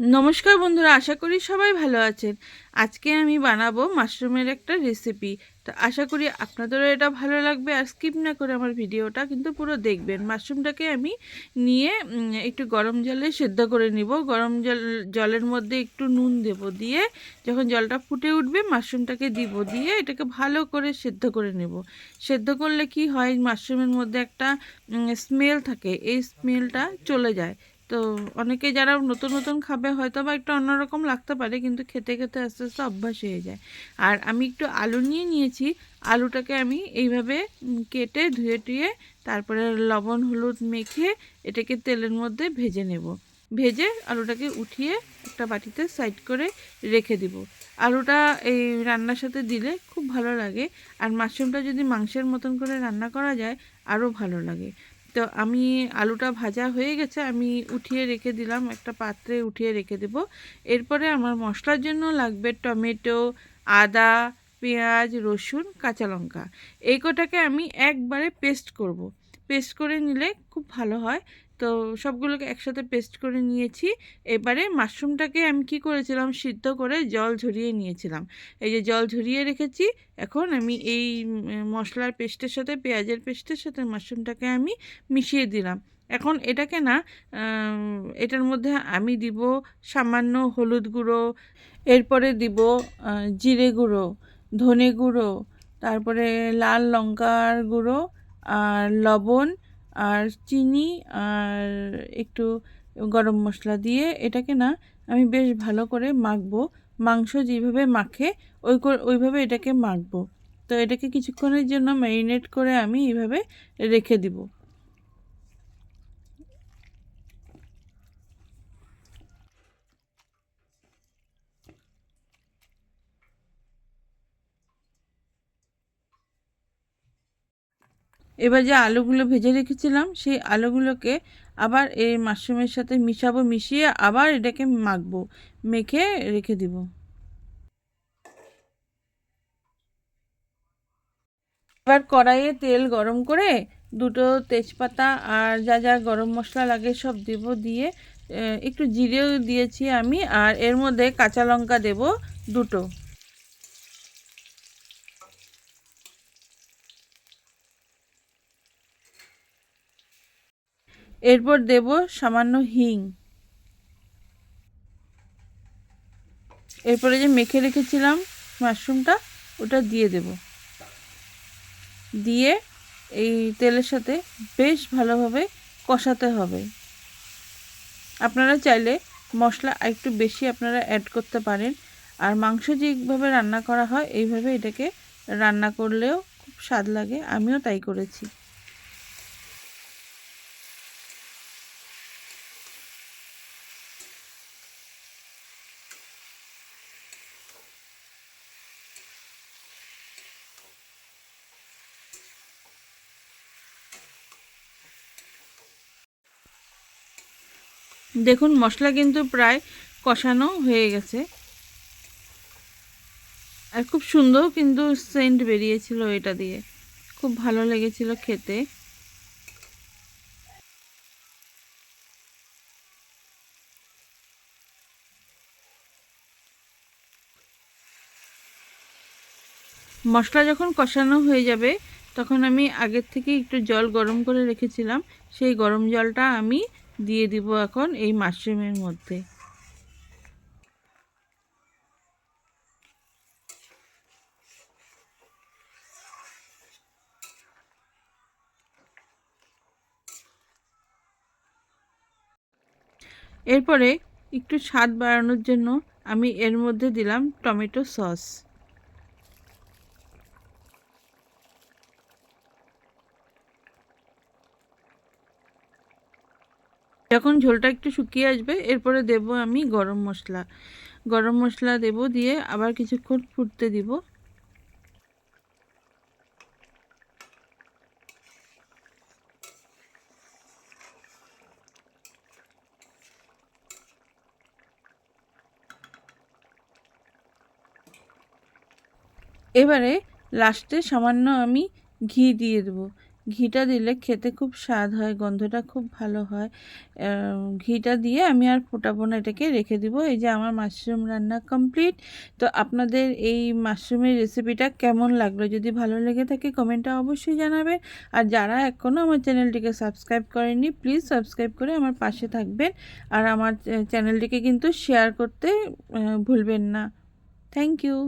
নমস্কার বন্ধুরা, আশা করি সবাই ভালো আছেন। আজকে আমি বানাবো মাশরুমের একটা রেসিপি তো আশা করি আপনাদেরও এটা ভালো লাগবে, আর স্কিপ না করে আমার ভিডিওটা কিন্তু পুরো দেখবেন। মাশরুমটাকে আমি নিয়ে একটু গরম জলে সেদ্ধ করে নিব। গরম জল, জলের মধ্যে একটু নুন দেব দিয়ে, যখন জলটা ফুটে উঠবে মাশরুমটাকে দিব দিয়ে এটাকে ভালো করে সেদ্ধ করে নেব। সেদ্ধ করলে কি হয়, মাশরুমের মধ্যে একটা স্মেল থাকে, এই স্মেলটা চলে যায়। তো অনেকে যারা নতুন নতুন খাবে হয়তো বা একটু অন্যরকম লাগতে পারে, কিন্তু খেতে খেতে আস্তে আস্তে অভ্যাস হয়ে যায়। আর আমি একটু আলু নিয়ে নিয়েছি। আলুটাকে আমি এইভাবে কেটে, ধুয়ে, টুয়ে তারপরে লবণ, হলুদ মেখে এটাকে তেলের মধ্যে ভেজে নেব। ভেজে আলুটাকে উঠিয়ে একটা বাটিতে সাইড করে রেখে দিব। আলুটা এই রান্নার সাথে দিলে খুব ভালো লাগে। আর মাশরুমটা যদি মাংসের মতন করে রান্না করা যায়, আরও ভালো লাগে। তো আমি আলুটা ভাজা হয়ে গেছে, আমি উঠিয়ে রেখে দিলাম, একটা পাত্রে উঠিয়ে রেখে দেব। এরপরে আমার মশলার জন্য লাগবে টমেটো, আদা, পেঁয়াজ, রসুন, কাঁচা লঙ্কা। এই কটাকে আমি একবারে পেস্ট করব। পেস্ট করে নিলে খুব ভালো হয়। তো সবগুলোকে একসাথে পেস্ট করে নিয়েছি। এবারে মাশরুমটাকে আমি কি করেছিলাম? সিদ্ধ করে জল ঝরিয়ে নিয়েছিলাম। এই যে জল ঝরিয়ে রেখেছি, এখন আমি এই মশলার পেস্টের সাথে, পেঁয়াজের পেস্টের সাথে মাশরুমটাকে আমি মিশিয়ে দিলাম। এখন এটাকে না এটার মধ্যে আমি দিব সামান্য হলুদ গুঁড়ো, এরপরে দিব জিরে গুঁড়ো, ধনে গুঁড়ো, তারপরে লাল লঙ্কার গুঁড়ো আর লবণ আর চিনি আর একটু গরম মশলা দিয়ে এটাকে না আমি বেশ ভালো করে মাখবো। মাংস যেভাবে মাখে, ওই ওইভাবে এটাকে মাখবো। তো এটাকে কিছুক্ষণের জন্য ম্যারিনেট করে আমি এইভাবে রেখে দিব। এবার যে আলুগুলো ভেজে রেখেছিলাম, সেই আলুগুলোকে আবার এই মাশরুমের সাথে মিশাবো, মিশিয়ে আবার এটাকে মাখবো, মেখে রেখে দিব। এবার কড়াইয়ে তেল গরম করে দুটো তেজপাতা আর যা যা গরম মশলা লাগে সব দেব দিয়ে একটু জিরেও দিয়েছি আমি, আর এর মধ্যে কাঁচা লঙ্কা দেব দুটো। এরপর দেব সামান্য হিং। এরপরে যে মেখে রেখেছিলাম মাশরুমটা, ওটা দিয়ে দেব। দিয়ে এই তেলের সাথে বেশ ভালোভাবে কষাতে হবে। আপনারা চাইলে মশলা একটু বেশি আপনারা অ্যাড করতে পারেন। আর মাংস যেভাবে রান্না করা হয়, এইভাবে এটাকে রান্না করলেও খুব স্বাদ লাগে। আমিও তাই করেছি। দেখুন, মশলা কিন্তু প্রায় কষানো হয়ে গেছে। আর খুব সুন্দর কিন্তু সেন্ট বেরিয়েছিল এটা দিয়ে। খুব ভালো লেগেছিল খেতে। মশলা যখন কষানো হয়ে যাবে, তখন আমি আগের থেকে একটু জল গরম করে রেখেছিলাম। সেই গরম জলটা আমি দিয়ে দিব এখন এই মাশরুমের মধ্যে। এরপরে একটু স্বাদ বাড়ানোর জন্য আমি এর মধ্যে দিলাম টমেটো সস। যখন ঝোলটা একটু শুকিয়ে আসবে, এরপরে দেব আমি গরম মশলা। গরম মশলা দেব দিয়ে আবার কিছুক্ষণ ফুটতে দিব। এবারে লাস্টে সামান্য আমি ঘি দিয়ে দেবো। ঘিটা দিলে খেতে খুব স্বাদ হয়, গন্ধটা খুব ভালো হয়। ঘিটা দিয়ে আমি আর ফোটাবো না, এটাকে রেখে দিব। এই যে আমার মাশরুম রান্না কমপ্লিট। তো আপনাদের এই মাশরুমের রেসিপিটা কেমন লাগল? যদি ভালো লেগে থাকে কমেন্টটা অবশ্যই জানাবেন। আর যারা এখনও আমার চ্যানেলটিকে সাবস্ক্রাইব করেনি প্লিজ সাবস্ক্রাইব করে আমার পাশে থাকবেন। আর আমার চ্যানেলটিকে কিন্তু শেয়ার করতে ভুলবেন না। Thank you.